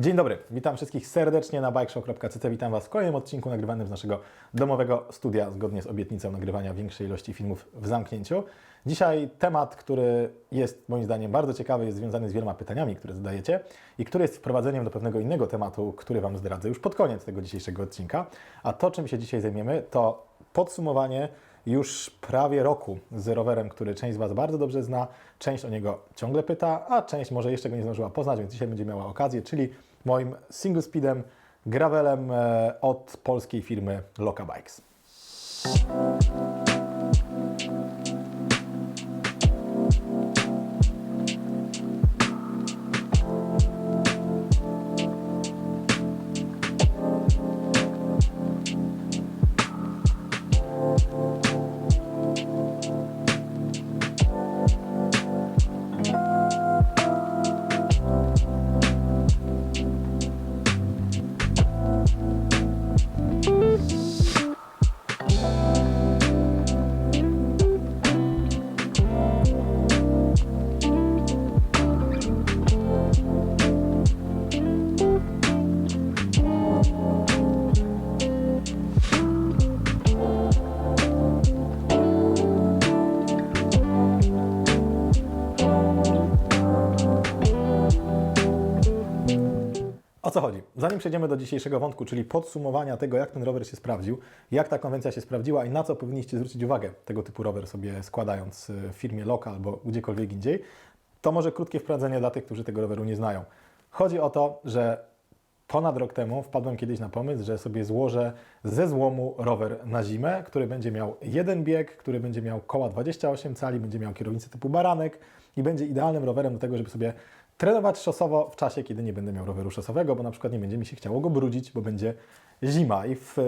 Dzień dobry, witam wszystkich serdecznie na bikeshow.cc. Witam Was w kolejnym odcinku nagrywanym z naszego domowego studia, zgodnie z obietnicą nagrywania większej ilości filmów w zamknięciu. Dzisiaj temat, który jest moim zdaniem bardzo ciekawy, jest związany z wieloma pytaniami, które zadajecie i który jest wprowadzeniem do pewnego innego tematu, który Wam zdradzę już pod koniec tego dzisiejszego odcinka. A to, czym się dzisiaj zajmiemy, to podsumowanie już prawie roku z rowerem, który część z Was bardzo dobrze zna, część o niego ciągle pyta, a część może jeszcze go nie zdążyła poznać, więc dzisiaj będzie miała okazję, czyli moim single speedem, gravelem e, od polskiej firmy Loka Bikes. O co chodzi? Zanim przejdziemy do dzisiejszego wątku, czyli podsumowania tego, jak ten rower się sprawdził, jak ta konwencja się sprawdziła i na co powinniście zwrócić uwagę tego typu rower sobie składając w firmie Loka albo gdziekolwiek indziej, to może krótkie wprowadzenie dla tych, którzy tego roweru nie znają. Chodzi o to, że ponad rok temu wpadłem kiedyś na pomysł, że sobie złożę ze złomu rower na zimę, który będzie miał jeden bieg, który będzie miał koła 28 cali, będzie miał kierownicę typu baranek i będzie idealnym rowerem do tego, żeby sobie trenować szosowo w czasie, kiedy nie będę miał roweru szosowego, bo na przykład nie będzie mi się chciało go brudzić, bo będzie zima. I w, e,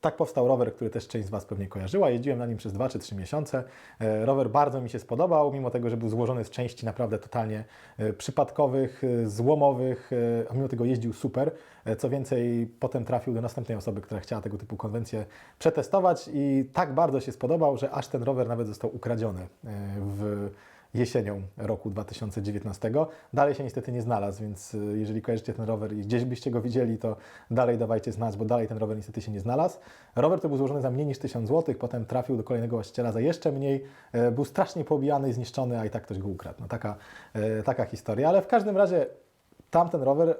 tak powstał rower, który też część z Was pewnie kojarzyła. Jeździłem na nim przez 2 czy 3 miesiące. E, Rower bardzo mi się spodobał, mimo tego, że był złożony z części naprawdę totalnie e, przypadkowych, złomowych, a mimo tego jeździł super. Co więcej, potem trafił do następnej osoby, która chciała tego typu konwencję przetestować i tak bardzo się spodobał, że aż ten rower nawet został ukradziony w jesienią roku 2019. Dalej się niestety nie znalazł, więc y, jeżeli kojarzycie ten rower i gdzieś byście go widzieli, to dalej dawajcie znać, bo dalej ten rower niestety się nie znalazł. Rower to był złożony za mniej niż 1000 zł, potem trafił do kolejnego właściciela za jeszcze mniej, e, był strasznie pobijany i zniszczony, a i tak ktoś go ukradł. No taka, e, taka historia, ale w każdym razie tamten rower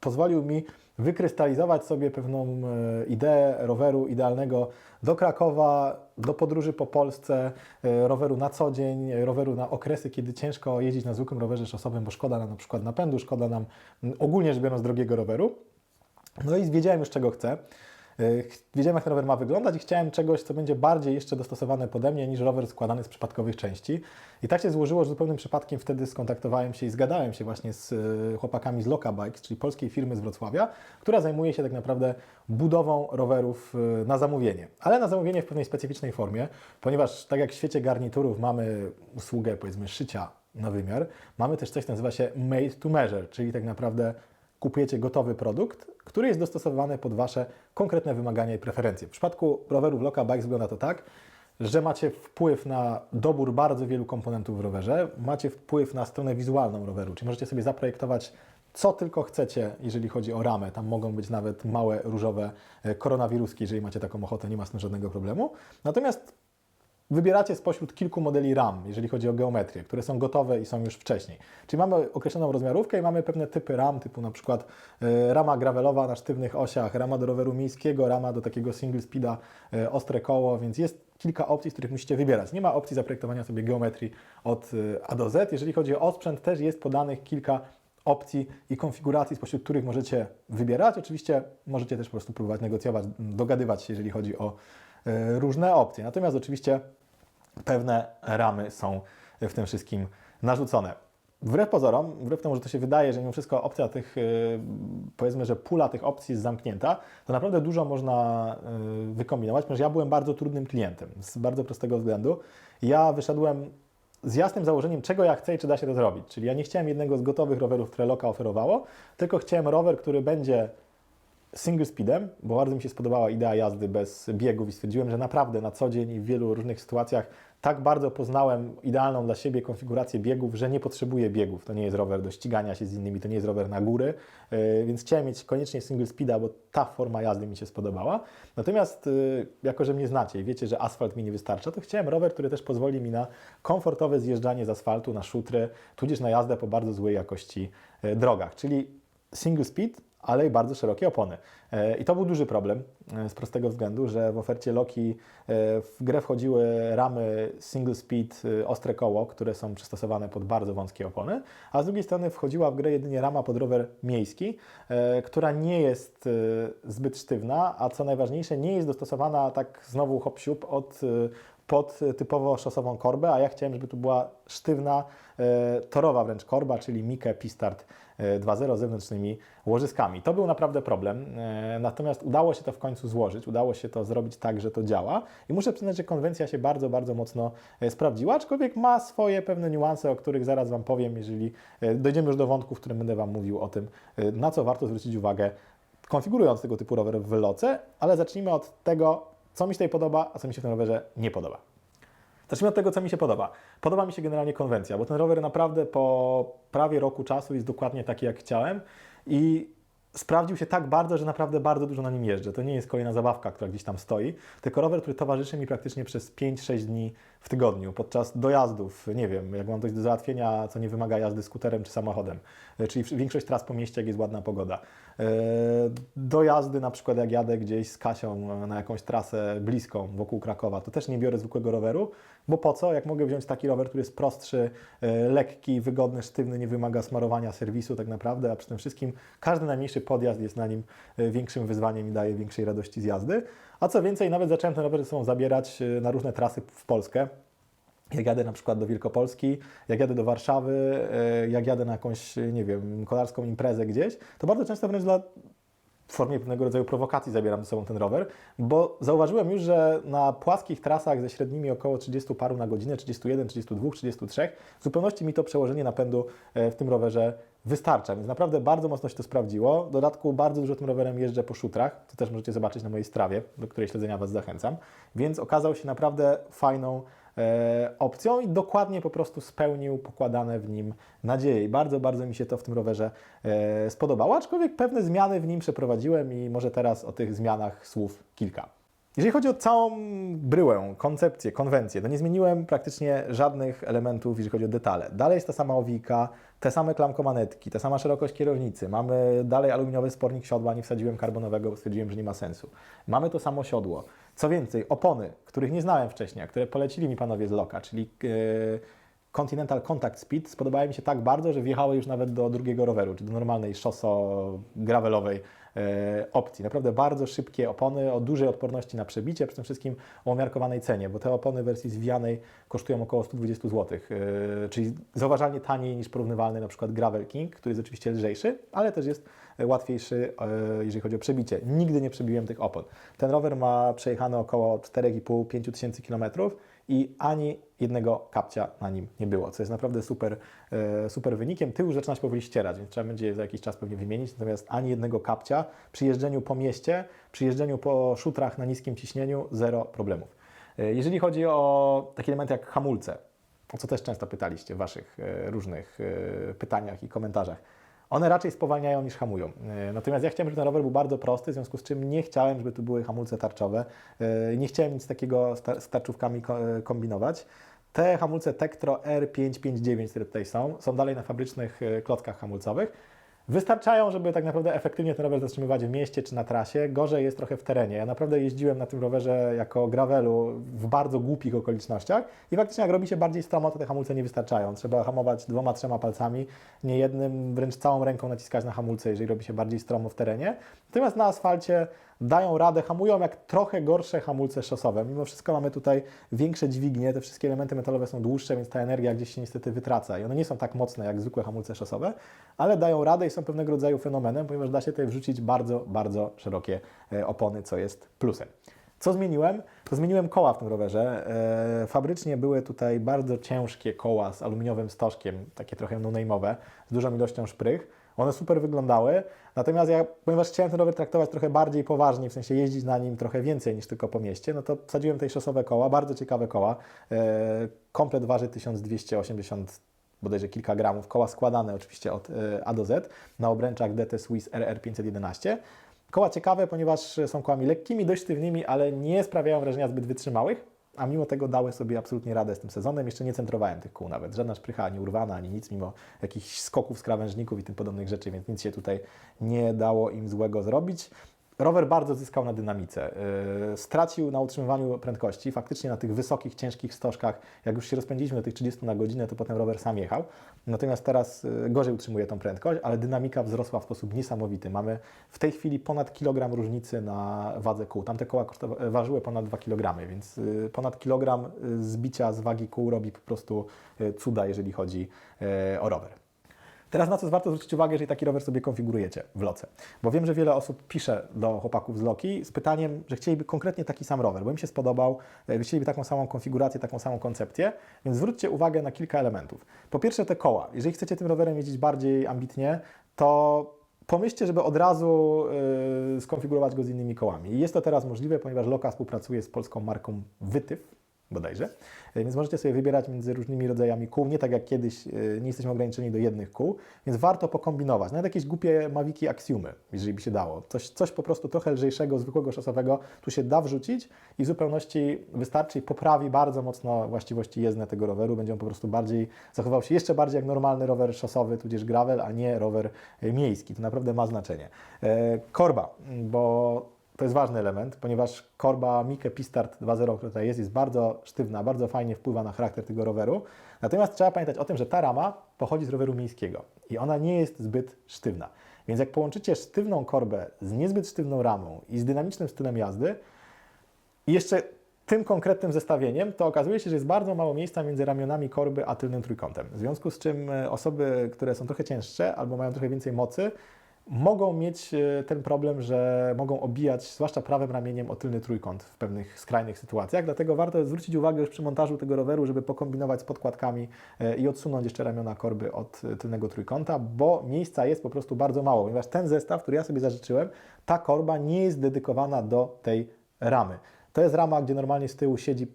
pozwolił mi wykrystalizować sobie pewną e, ideę roweru idealnego do Krakowa, do podróży po Polsce, e, roweru na co dzień, e, roweru na okresy, kiedy ciężko jeździć na zwykłym rowerze szosowym, bo szkoda nam na przykład napędu, szkoda nam ogólnie rzecz biorąc drogiego roweru. No i wiedziałem już czego chcę. E, Wiedziałem, jak ten rower ma wyglądać i chciałem czegoś, co będzie bardziej jeszcze dostosowane pode mnie niż rower składany z przypadkowych części. I tak się złożyło, że zupełnym przypadkiem wtedy skontaktowałem się i zgadałem się właśnie z e, chłopakami z Loka Bikes, czyli polskiej firmy z Wrocławia, która zajmuje się tak naprawdę budową rowerów e, na zamówienie. Ale na zamówienie w pewnej specyficznej formie, ponieważ tak jak w świecie garniturów mamy usługę powiedzmy szycia na wymiar, mamy też coś, co nazywa się made to measure, czyli tak naprawdę kupujecie gotowy produkt, który jest dostosowany pod Wasze konkretne wymagania i preferencje. W przypadku rowerów Loka Bikes wygląda to tak, że macie wpływ na dobór bardzo wielu komponentów w rowerze, macie wpływ na stronę wizualną roweru, czyli możecie sobie zaprojektować co tylko chcecie, jeżeli chodzi o ramę. Tam mogą być nawet małe różowe e, koronawiruski, jeżeli macie taką ochotę, nie ma z tym żadnego problemu. Natomiast wybieracie spośród kilku modeli ram, jeżeli chodzi o geometrię, które są gotowe i są już wcześniej. Czyli mamy określoną rozmiarówkę i mamy pewne typy ram, typu na przykład e, rama gravelowa na sztywnych osiach, rama do roweru miejskiego, rama do takiego single speeda, e, ostre koło, więc jest kilka opcji, z których musicie wybierać. Nie ma opcji zaprojektowania sobie geometrii od e, A do Z. Jeżeli chodzi o osprzęt, też jest podanych kilka opcji i konfiguracji, spośród których możecie wybierać. Oczywiście możecie też po prostu próbować negocjować, dogadywać się, jeżeli chodzi o różne opcje. Natomiast oczywiście pewne ramy są w tym wszystkim narzucone. Wbrew pozorom, wbrew temu, że to się wydaje, że mimo wszystko opcja tych, yy, powiedzmy, że pula tych opcji jest zamknięta, to naprawdę dużo można yy, wykombinować, ponieważ ja byłem bardzo trudnym klientem z bardzo prostego względu. Ja wyszedłem z jasnym założeniem, czego ja chcę i czy da się to zrobić. Czyli ja nie chciałem jednego z gotowych rowerów, które Loka oferowało, tylko chciałem rower, który będzie single speedem, bo bardzo mi się spodobała idea jazdy bez biegów i stwierdziłem, że naprawdę na co dzień i w wielu różnych sytuacjach tak bardzo poznałem idealną dla siebie konfigurację biegów, że nie potrzebuję biegów. To nie jest rower do ścigania się z innymi, to nie jest rower na góry, yy, więc chciałem mieć koniecznie single speeda, bo ta forma jazdy mi się spodobała. Natomiast yy, jako, że mnie znacie i wiecie, że asfalt mi nie wystarcza, to chciałem rower, który też pozwoli mi na komfortowe zjeżdżanie z asfaltu, na szutry, tudzież na jazdę po bardzo złej jakości yy, drogach, czyli single speed, ale i bardzo szerokie opony. E, I to był duży problem e, z prostego względu, że w ofercie Loki e, w grę wchodziły ramy single speed, ostre koło, które są przystosowane pod bardzo wąskie opony, a z drugiej strony wchodziła w grę jedynie rama pod rower miejski, która nie jest zbyt sztywna, a co najważniejsze, nie jest dostosowana tak znowu hop od pod typowo szosową korbę, a ja chciałem, żeby tu była sztywna, torowa wręcz korba, czyli Mikke Pistart 2.0 z zewnętrznymi łożyskami. To był naprawdę problem, e, natomiast udało się to w końcu złożyć, udało się to zrobić tak, że to działa i muszę przyznać, że konwencja się bardzo, bardzo mocno e, sprawdziła, aczkolwiek ma swoje pewne niuanse, o których zaraz Wam powiem, jeżeli e, dojdziemy już do wątku, w którym będę Wam mówił o tym, na co warto zwrócić uwagę konfigurując tego typu rower w loce, ale zacznijmy od tego, co mi się tutaj podoba, a co mi się w tym rowerze nie podoba. Zacznijmy od tego, co mi się podoba. Podoba mi się generalnie konwencja, bo ten rower naprawdę po prawie roku czasu jest dokładnie taki, jak chciałem i sprawdził się tak bardzo, że naprawdę bardzo dużo na nim jeżdżę. To nie jest kolejna zabawka, która gdzieś tam stoi, tylko rower, który towarzyszy mi praktycznie przez 5-6 dni w tygodniu, podczas dojazdów, nie wiem, jak mam coś do załatwienia, co nie wymaga jazdy skuterem czy samochodem, e, czyli większość tras po mieście, jak jest ładna pogoda. E, Dojazdy na przykład jak jadę gdzieś z Kasią e, na jakąś trasę bliską wokół Krakowa, to też nie biorę zwykłego roweru, bo po co? Jak mogę wziąć taki rower, który jest prostszy, lekki, wygodny, sztywny, nie wymaga smarowania serwisu tak naprawdę, a przy tym wszystkim każdy najmniejszy podjazd jest na nim większym wyzwaniem i daje większej radości z jazdy. A co więcej, nawet zacząłem ten rower ze sobą zabierać e, na różne trasy w Polskę. Jak jadę na przykład do Wielkopolski, jak jadę do Warszawy, e, jak jadę na jakąś, nie wiem, kolarską imprezę gdzieś, to bardzo często wręcz dla w formie pewnego rodzaju prowokacji zabieram ze sobą ten rower, bo zauważyłem już, że na płaskich trasach ze średnimi około 30 paru na godzinę, 31, 32, 33, w zupełności mi to przełożenie napędu e, w tym rowerze wystarcza, więc naprawdę bardzo mocno się to sprawdziło. W dodatku bardzo dużo tym rowerem jeżdżę po szutrach, to też możecie zobaczyć na mojej strawie, do której śledzenia Was zachęcam, więc okazał się naprawdę fajną e, opcją i dokładnie po prostu spełnił pokładane w nim nadzieje. I bardzo, bardzo mi się to w tym rowerze e, spodobało, aczkolwiek pewne zmiany w nim przeprowadziłem i może teraz o tych zmianach słów kilka. Jeżeli chodzi o całą bryłę, koncepcję, konwencję, to nie zmieniłem praktycznie żadnych elementów, jeżeli chodzi o detale. Dalej jest ta sama owika, te same klamkomanetki, ta sama szerokość kierownicy. Mamy dalej aluminiowy spornik siodła, nie wsadziłem karbonowego, bo stwierdziłem, że nie ma sensu. Mamy to samo siodło. Co więcej, opony, których nie znałem wcześniej, a które polecili mi panowie z Loka, czyli e, Continental Contact Speed spodobały mi się tak bardzo, że wjechały już nawet do drugiego roweru, czy do normalnej szoso gravelowej opcji. Naprawdę bardzo szybkie opony o dużej odporności na przebicie, przede wszystkim o umiarkowanej cenie, bo te opony wersji zwijanej kosztują około 120 zł, e, czyli zauważalnie taniej niż porównywalny na przykład Gravel King, który jest oczywiście lżejszy, ale też jest łatwiejszy, e, jeżeli chodzi o przebicie. Nigdy nie przebiłem tych opon. Ten rower ma przejechane około 4,5-5 tysięcy kilometrów i ani jednego kapcia na nim nie było, co jest naprawdę super, e, super wynikiem. Tył już zaczyna się powoli ścierać, więc trzeba będzie za jakiś czas pewnie wymienić, natomiast ani jednego kapcia przy jeżdżeniu po mieście, przy jeżdżeniu po szutrach na niskim ciśnieniu, zero problemów. E, Jeżeli chodzi o takie elementy jak hamulce, o co też często pytaliście w Waszych e, różnych pytaniach i komentarzach, one raczej spowalniają niż hamują. E, Natomiast ja chciałem, żeby ten rower był bardzo prosty, w związku z czym nie chciałem, żeby tu były hamulce tarczowe. E, Nie chciałem nic takiego z tar- z tarczówkami e, kombinować. Te hamulce Tektro R559, które tutaj są, są dalej na fabrycznych klockach hamulcowych. Wystarczają, żeby tak naprawdę efektywnie ten rower zatrzymywać w mieście czy na trasie. Gorzej jest trochę w terenie. Ja naprawdę jeździłem na tym rowerze jako gravelu w bardzo głupich okolicznościach i faktycznie jak robi się bardziej stromo, to te hamulce nie wystarczają. Trzeba hamować dwoma, trzema palcami, nie jednym, wręcz całą ręką naciskać na hamulce, jeżeli robi się bardziej stromo w terenie. Natomiast na asfalcie dają radę, hamują jak trochę gorsze hamulce szosowe. Mimo wszystko mamy tutaj większe dźwignie, te wszystkie elementy metalowe są dłuższe, więc ta energia gdzieś się niestety wytraca i one nie są tak mocne jak zwykłe hamulce szosowe, ale dają radę i są pewnego rodzaju fenomenem, ponieważ da się tutaj wrzucić bardzo, bardzo szerokie e, opony, co jest plusem. Co zmieniłem? To zmieniłem koła w tym rowerze. E, fabrycznie były tutaj bardzo ciężkie koła z aluminiowym stożkiem, takie trochę no-name'owe, z dużą ilością szprych. One super wyglądały, natomiast ja, ponieważ chciałem ten rower traktować trochę bardziej poważnie, w sensie jeździć na nim trochę więcej niż tylko po mieście, no to wsadziłem tej szosowe koła, bardzo ciekawe koła. E, komplet waży 1280 bodajże kilka gramów, koła składane oczywiście od e, A do Z na obręczach DT Swiss RR511. Koła ciekawe, ponieważ są kołami lekkimi, dość sztywnymi, ale nie sprawiają wrażenia zbyt wytrzymałych, a mimo tego dały sobie absolutnie radę z tym sezonem. Jeszcze nie centrowałem tych kół nawet. Żadna szprycha ani urwana, ani nic, mimo jakichś skoków z krawężników i tym podobnych rzeczy, więc nic się tutaj nie dało im złego zrobić. Rower bardzo zyskał na dynamice. Yy, stracił na utrzymywaniu prędkości. Faktycznie na tych wysokich, ciężkich stożkach, jak już się rozpędziliśmy do tych 30 na godzinę, to potem rower sam jechał. Natomiast teraz yy, gorzej utrzymuje tą prędkość, ale dynamika wzrosła w sposób niesamowity. Mamy w tej chwili ponad kilogram różnicy na wadze kół. Tamte koła ważyły ponad 2 kg, więc yy, ponad kilogram yy, zbicia z wagi kół robi po prostu cuda, jeżeli chodzi o rower. Teraz na co warto zwrócić uwagę, jeżeli taki rower sobie konfigurujecie w loce. Bo wiem, że wiele osób pisze do chłopaków z Loki z pytaniem, że chcieliby konkretnie taki sam rower, bo im się spodobał, e, chcieliby taką samą konfigurację, taką samą koncepcję, więc zwróćcie uwagę na kilka elementów. Po pierwsze te koła. Jeżeli chcecie tym rowerem jeździć bardziej ambitnie, to pomyślcie, żeby od razu y, skonfigurować go z innymi kołami. I jest to teraz możliwe, ponieważ Loka współpracuje z polską marką Wytyw, bodajże. E, Więc możecie sobie wybierać między różnymi rodzajami kół, nie tak jak kiedyś, e, nie jesteśmy ograniczeni do jednych kół, więc warto pokombinować. Nawet jakieś głupie Maviki Axiumy, jeżeli by się dało. Coś, coś po prostu trochę lżejszego, zwykłego szosowego tu się da wrzucić i w zupełności wystarczy i poprawi bardzo mocno właściwości jezdne tego roweru. Będzie on po prostu bardziej, zachował się jeszcze bardziej jak normalny rower szosowy, tudzież gravel, a nie rower e, miejski. To naprawdę ma znaczenie. Korba, bo to jest ważny element, ponieważ korba Mike Pistart 2.0, która tutaj jest, jest bardzo sztywna, bardzo fajnie wpływa na charakter tego roweru. Natomiast trzeba pamiętać o tym, że ta rama pochodzi z roweru miejskiego i ona nie jest zbyt sztywna. Więc jak połączycie sztywną korbę z niezbyt sztywną ramą i z dynamicznym stylem jazdy i jeszcze tym konkretnym zestawieniem, to okazuje się, że jest bardzo mało miejsca między ramionami korby a tylnym trójkątem. W związku z czym e, osoby, które są trochę cięższe albo mają trochę więcej mocy, mogą mieć e, ten problem, że mogą obijać, zwłaszcza prawym ramieniem, o tylny trójkąt w pewnych skrajnych sytuacjach. Dlatego warto zwrócić uwagę już przy montażu tego roweru, żeby pokombinować z podkładkami e, i odsunąć jeszcze ramiona korby od e, tylnego trójkąta, bo miejsca jest po prostu bardzo mało, ponieważ ten zestaw, który ja sobie zażyczyłem, ta korba nie jest dedykowana do tej ramy. To jest rama, gdzie normalnie z tyłu siedzi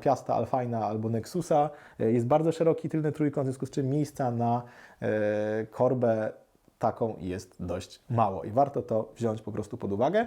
Piasta Alfina albo Nexusa. Jest bardzo szeroki tylny trójkąt, w związku z czym miejsca na korbę taką jest dość mało i warto to wziąć po prostu pod uwagę.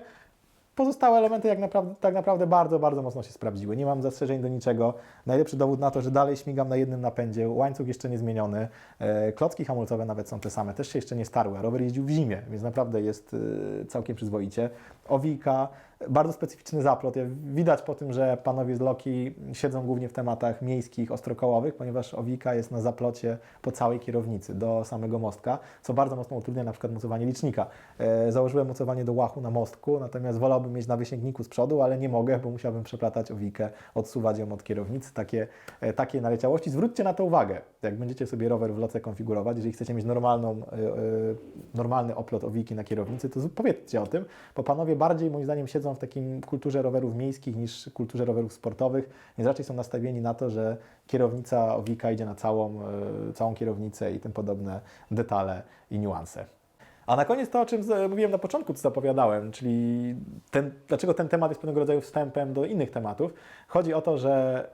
Pozostałe elementy jak naprawdę, tak naprawdę bardzo, bardzo mocno się sprawdziły. Nie mam zastrzeżeń do niczego. Najlepszy dowód na to, że dalej śmigam na jednym napędzie, łańcuch jeszcze nie zmieniony, e, klocki hamulcowe nawet są te same, też się jeszcze nie starły, rower jeździł w zimie, więc naprawdę jest e, całkiem przyzwoicie. Owika, bardzo specyficzny zaplot. Widać po tym, że panowie z Loki siedzą głównie w tematach miejskich, ostrokołowych, ponieważ Owika jest na zaplocie po całej kierownicy do samego mostka, co bardzo mocno utrudnia na przykład mocowanie licznika. E, założyłem mocowanie do łachu na mostku, natomiast wolałbym mieć na wysięgniku z przodu, ale nie mogę, bo musiałbym przeplatać Owikę, odsuwać ją od kierownicy. Takie, e, takie naleciałości. Zwróćcie na to uwagę, jak będziecie sobie rower w loce konfigurować, jeżeli chcecie mieć normalną, e, normalny oplot Owiki na kierownicy, to powiedzcie o tym, bo panowie bardziej moim zdaniem siedzą w takim kulturze rowerów miejskich niż kulturze rowerów sportowych, więc raczej są nastawieni na to, że kierownica Owika idzie na całą, e, całą kierownicę i tym podobne detale i niuanse. A na koniec to, o czym z- mówiłem na początku, co zapowiadałem, czyli ten, dlaczego ten temat jest pewnego rodzaju wstępem do innych tematów. Chodzi o to, że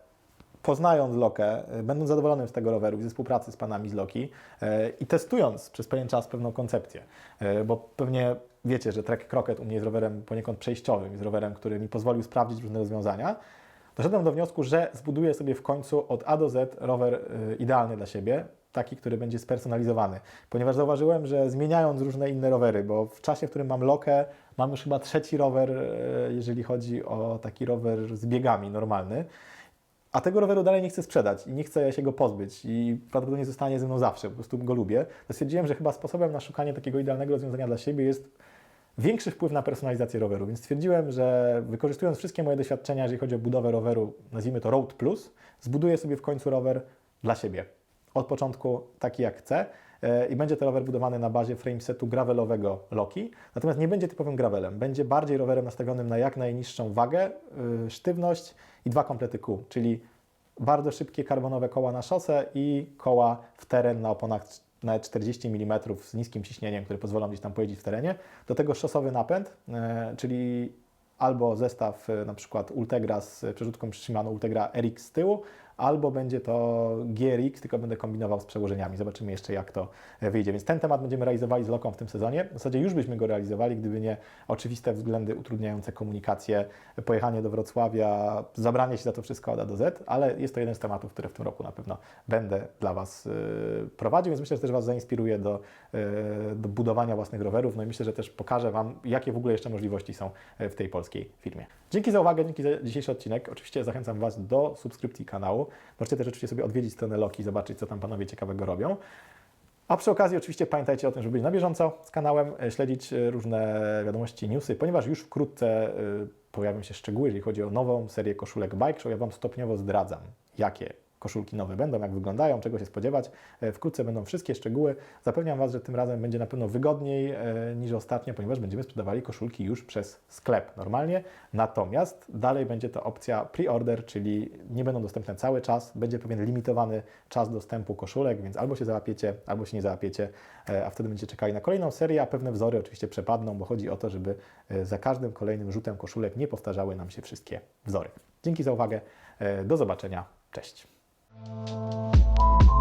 poznając Lokę, y, będąc zadowolonym z tego roweru i ze współpracy z panami z Loki i testując przez pewien czas pewną koncepcję, bo pewnie wiecie, że Trek Crocket u mnie jest rowerem poniekąd przejściowym, jest rowerem, który mi pozwolił sprawdzić różne rozwiązania, doszedłem do wniosku, że zbuduję sobie w końcu od A do Z rower y, idealny dla siebie, taki, który będzie spersonalizowany. Ponieważ zauważyłem, że zmieniając różne inne rowery, bo w czasie, w którym mam lokę, mam już chyba trzeci rower, y, jeżeli chodzi o taki rower z biegami normalny. A tego roweru dalej nie chcę sprzedać i nie chcę się go pozbyć i prawdopodobnie zostanie ze mną zawsze, po prostu go lubię. To stwierdziłem, że chyba sposobem na szukanie takiego idealnego rozwiązania dla siebie jest większy wpływ na personalizację roweru, więc stwierdziłem, że wykorzystując wszystkie moje doświadczenia, jeżeli chodzi o budowę roweru, nazwijmy to Road Plus, zbuduję sobie w końcu rower dla siebie. Od początku taki jak chcę e, i będzie to rower budowany na bazie framesetu gravelowego Loki, natomiast nie będzie typowym gravelem, będzie bardziej rowerem nastawionym na jak najniższą wagę, y, sztywność i dwa komplety kół, czyli bardzo szybkie karbonowe koła na szosę i koła w teren na oponach nawet 40 mm z niskim ciśnieniem, które pozwolą gdzieś tam pojeździć w terenie. Do tego szosowy napęd, e, czyli albo zestaw e, na przykład Ultegra z przerzutką Shimano Ultegra RX z tyłu, albo będzie to GRX, tylko będę kombinował z przełożeniami. Zobaczymy jeszcze, jak to wyjdzie. Więc ten temat będziemy realizowali z Loką w tym sezonie. W zasadzie już byśmy go realizowali, gdyby nie oczywiste względy utrudniające komunikację, pojechanie do Wrocławia, zabranie się za to wszystko od A do Z, ale jest to jeden z tematów, które w tym roku na pewno będę dla Was e, prowadził, więc myślę, że też Was zainspiruje do, e, do budowania własnych rowerów. No i myślę, że też pokażę Wam, jakie w ogóle jeszcze możliwości są e, w tej polskiej firmie. Dzięki za uwagę, dzięki za dzisiejszy odcinek. Oczywiście zachęcam Was do subskrypcji kanału. Możecie też oczywiście sobie odwiedzić stronę Loki, zobaczyć, co tam panowie ciekawego robią. A przy okazji oczywiście pamiętajcie o tym, żeby być na bieżąco z kanałem, e, śledzić e, różne wiadomości, newsy, ponieważ już wkrótce e, pojawią się szczegóły, jeżeli chodzi o nową serię koszulek Bike Show. Ja Wam stopniowo zdradzam, jakie koszulki nowe będą, jak wyglądają, czego się spodziewać. E, Wkrótce będą wszystkie szczegóły. Zapewniam Was, że tym razem będzie na pewno wygodniej e, niż ostatnio, ponieważ będziemy sprzedawali koszulki już przez sklep normalnie. Natomiast dalej będzie to opcja pre-order, czyli nie będą dostępne cały czas, będzie pewien limitowany czas dostępu koszulek, więc albo się załapiecie, albo się nie załapiecie, e, a wtedy będziecie czekali na kolejną serię, a pewne wzory oczywiście przepadną, bo chodzi o to, żeby za każdym kolejnym rzutem koszulek nie powtarzały nam się wszystkie wzory. Dzięki za uwagę, do zobaczenia, cześć. Thank you.